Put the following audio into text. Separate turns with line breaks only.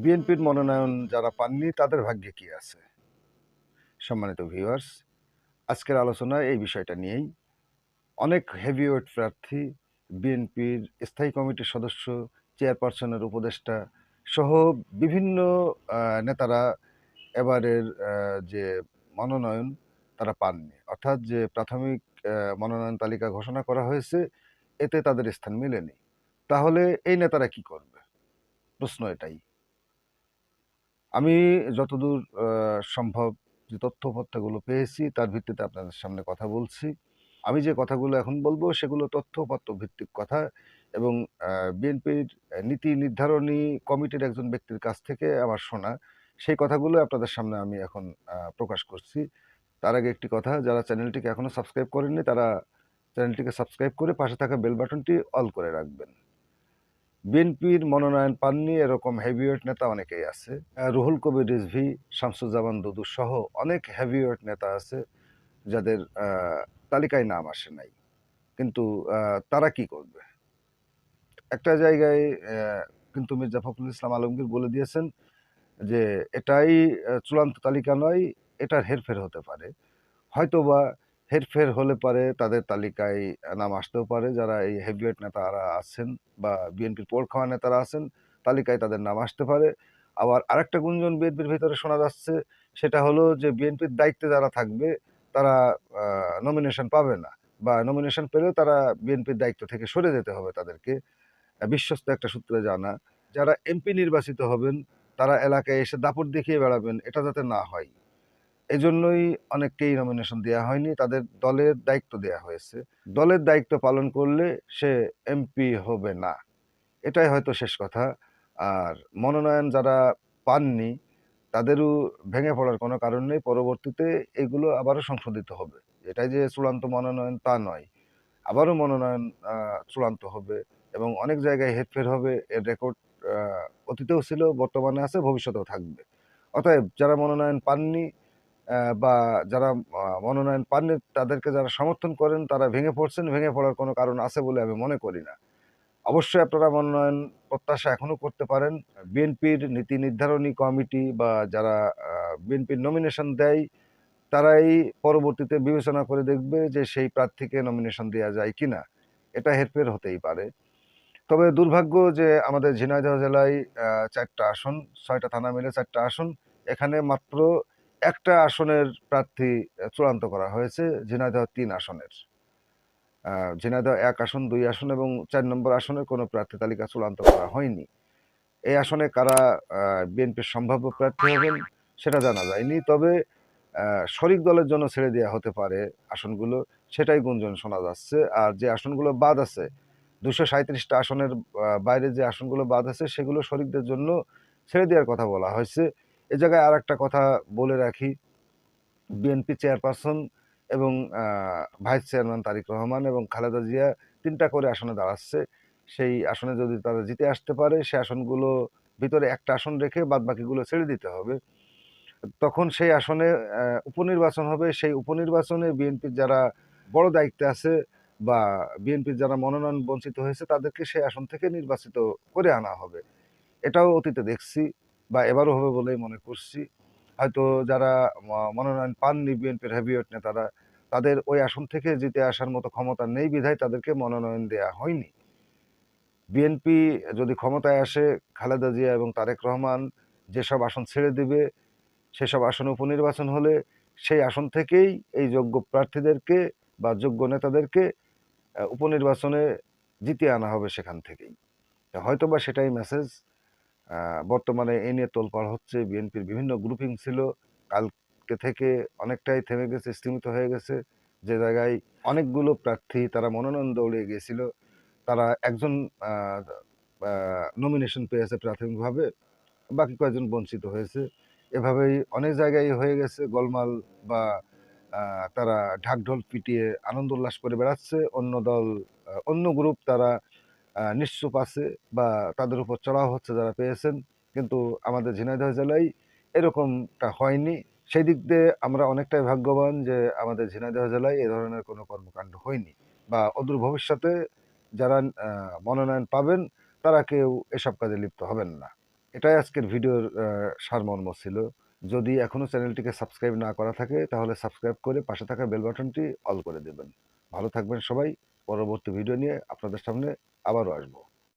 বিএনপির মনোনয়ন যারা পাননি, তাদের ভাগ্যে কি আছে? সম্মানিত ভিউয়ার্স আজকের আলোচনায় এই বিষয়টা নিয়েই অনেক হেভিওয়েট প্রার্থী, বিএনপির স্থায়ী কমিটির সদস্য চেয়ারপারসনের উপদেষ্টা সহ বিভিন্ন নেতারা এবারের যে মনোনয়ন তারা পাননি। অর্থাৎ যে প্রাথমিক মনোনয়ন তালিকা ঘোষণা করা হয়েছে, এতে তাদের স্থান মেলেনি। তাহলে এই নেতারা কি করবে? প্রশ্ন এটাই। আমি যতদূর সম্ভব যে তথ্যপত্রগুলো পেয়েছি, তার ভিত্তিতে আপনাদের সামনে কথা বলছি। আমি যে কথাগুলো এখন বলব, সেগুলো তথ্যপত্র ভিত্তিক কথা এবং বিএনপির নীতি নির্ধারণী কমিটির একজন ব্যক্তির কাছ থেকে আমার শোনা, সেই কথাগুলো আপনাদের সামনে আমি এখন প্রকাশ করছি। তার আগে একটি কথা, যারা চ্যানেলটিকে এখনও সাবস্ক্রাইব করেননি, তারা চ্যানেলটিকে সাবস্ক্রাইব করে পাশে থাকা বেল বাটনটি অল করে রাখবেন। বিএনপির মনোনয়ন পাননি, এরকম হেভিওয়েট নেতা অনেকেই আছে। রুহুল কবির রিজভি, শামসুজ্জামান দুদু সহ অনেক হেভিওয়েট নেতা আছে, যাদের তালিকায় নাম আসে নাই। কিন্তু তারা কি করবে? একটা জায়গায় কিন্তু মির্জা ফখরুল ইসলাম আলমগীর বলে দিয়েছেন যে, এটাই চূড়ান্ত তালিকা নয়, এটার হেরফের হতে পারে। হয়তোবা হেরফের হলে পারে, তাদের তালিকায় নাম আসতেও পারে। যারা এই হেভিওয়েট নেতারা আছেন বা বিএনপির পোল খাওয়া নেতারা আছেন, তালিকায় তাদের নাম আসতে পারে। আবার আরেকটা গুঞ্জন বিএনপির ভিতরে শোনা যাচ্ছে, সেটা হলো যে বিএনপির দায়িত্বে যারা থাকবে, তারা নমিনেশন পাবে না বা নমিনেশন পেলেও তারা বিএনপির দায়িত্ব থেকে সরে যেতে হবে তাদেরকে। বিশ্বস্ত একটা সূত্রে জানা। যারা এমপি নির্বাচিত হবেন, তারা এলাকায় এসে দাপট দেখিয়ে বেড়াবেন, এটা যাতে না হয়। এজন্যই অনেককেই নমিনেশন দেওয়া হয়নি, তাদের দলের দায়িত্ব দেওয়া হয়েছে। দলের দায়িত্ব পালন করলে সে এমপি হবে না। এটাই হয়তো শেষ কথা। আর মনোনয়ন যারা পাননি, তাদেরও ভেঙে পড়ার কোনো কারণ নেই। পরবর্তীতে এগুলো আবারও সংশোধিত হবে। এটাই যে চূড়ান্ত মনোনয়ন তা নয়। আবারও মনোনয়ন চূড়ান্ত হবে এবং অনেক জায়গায় হেরফের হবে। এর রেকর্ড অতীতেও ছিল, বর্তমানে আছে, ভবিষ্যতেও থাকবে। অতএব যারা মনোনয়ন পাননি বা যারা মনোনয়ন পাননি, তাদেরকে যারা সমর্থন করেন, তারা ভেঙে পড়ছেন, ভেঙে পড়ার কোনো কারণ আছে বলে আমি মনে করি না। অবশ্যই আপনারা মনোনয়ন প্রত্যাশা এখনও করতে পারেন। বিএনপির নীতি নির্ধারণী কমিটি বা যারা বিএনপির নমিনেশন দেয়, তারাই পরবর্তীতে বিবেচনা করে দেখবে যে সেই প্রার্থীকে নমিনেশন দেওয়া যায় কিনা। এটা হেরফের হতেই পারে। তবে দুর্ভাগ্য যে আমাদের ঝিনাইদহ জেলায় চারটা আসন, ছয়টা থানা মিলে চারটা আসন। এখানে মাত্র একটা আসনের প্রার্থী চূড়ান্ত করা হয়েছে, ঝিনাইদহ তিন আসনের। ঝিনাইদহ এক আসন, দুই আসন এবং চার নম্বর আসনের কোনো প্রার্থী তালিকা চূড়ান্ত করা হয়নি। এই আসনে কারা বিএনপির সম্ভাব্য প্রার্থী হবেন সেটা জানা যায়নি, তবে শরিক দলের জন্য ছেড়ে দেওয়া হতে পারে আসনগুলো, সেটাই গুঞ্জন শোনা যাচ্ছে। আর যে আসনগুলো বাদ আছে, দুশো সাঁত্রিশটা আসনের বাইরে যে আসনগুলো বাদ আছে, সেগুলো শরিকদের জন্য ছেড়ে দেওয়ার কথা বলা হয়েছে। এ জায়গায় আর একটা কথা বলে রাখি। বিএনপি চেয়ারপারসন এবং ভাইস চেয়ারম্যান তারিক রহমান এবং খালেদা জিয়া তিনটা করে আসনে দাঁড়াচ্ছে। সেই আসনে যদি তারা জিতে আসতে পারে, সে আসনগুলো ভিতরে একটা আসন রেখে বাদ বাকিগুলো ছেড়ে দিতে হবে। তখন সেই আসনে উপনির্বাচন হবে। সেই উপনির্বাচনে বিএনপির যারা বড় দায়িত্বে আছে বা বিএনপির যারা মনোনয়ন বঞ্চিত হয়েছে, তাদেরকে সেই আসন থেকে নির্বাচিত করে আনা হবে। এটাও অতীতে দেখছি। বা এবারও হবে বলেই মনে করছি। হয়তো যারা মনোনয়ন পাননি বিএনপির হেভিওয়েট নেতারা, তাদের ওই আসন থেকে জিতে আসার মতো ক্ষমতা নেই বিধায় তাদেরকে মনোনয়ন দেয়া হয়নি। বিএনপি যদি ক্ষমতায় আসে, খালেদা জিয়া এবং তারেক রহমান যেসব আসন ছেড়ে দিবে, সেসব আসনে উপনির্বাচন হলে সেই আসন থেকেই এই যোগ্য প্রার্থীদেরকে বা যোগ্য নেতাদেরকে উপনির্বাচনে জিতিয়ে আনা হবে সেখান থেকেই। হয়তোবা সেটাই মেসেজ বর্তমানে এই নিয়ে তোলপাড় হচ্ছে। বিএনপির বিভিন্ন গ্রুপিং ছিল। কালকে থেকে অনেকটাই থেমে গেছে, স্তীমিত হয়ে গেছে। যে জায়গায় অনেকগুলো প্রার্থী, তারা মনোনয়ন দৌড়ে গিয়েছিল তারা একজন নমিনেশন পেয়েছে প্রাথমিকভাবে। বাকি কয়েকজন বঞ্চিত হয়েছে। এভাবেই অনেক জায়গায় হয়ে গেছে। গোলমাল বা তারা ঢাকঢোল পিটিয়ে আনন্দ উল্লাস করে বেড়াচ্ছে। অন্য দল অন্য গ্রুপ তারা নিশ্চুপ আছে বা তাদের উপর চড়াও হচ্ছে যারা পেয়েছেন। কিন্তু আমাদের ঝিনাইদহ জেলায় এরকমটা হয়নি। সেই দিক দিয়ে আমরা অনেকটাই ভাগ্যবান যে আমাদের ঝিনাইদহ জেলায় এ ধরনের কোনো কর্মকাণ্ড হয়নি বা অদূর ভবিষ্যতে যারা মনোনয়ন পাবেন তারা কেউ এসব কাজে লিপ্ত হবেন না। এটাই আজকের ভিডিওর সারমর্ম ছিল। যদি এখনও চ্যানেলটিকে সাবস্ক্রাইব না করা থাকে তাহলে সাবস্ক্রাইব করে পাশে থাকা বেল বাটনটি অল করে দেবেন। ভালো থাকবেন সবাই। পরবর্তী ভিডিও নিয়ে আপনাদের সামনে আবারও আসব।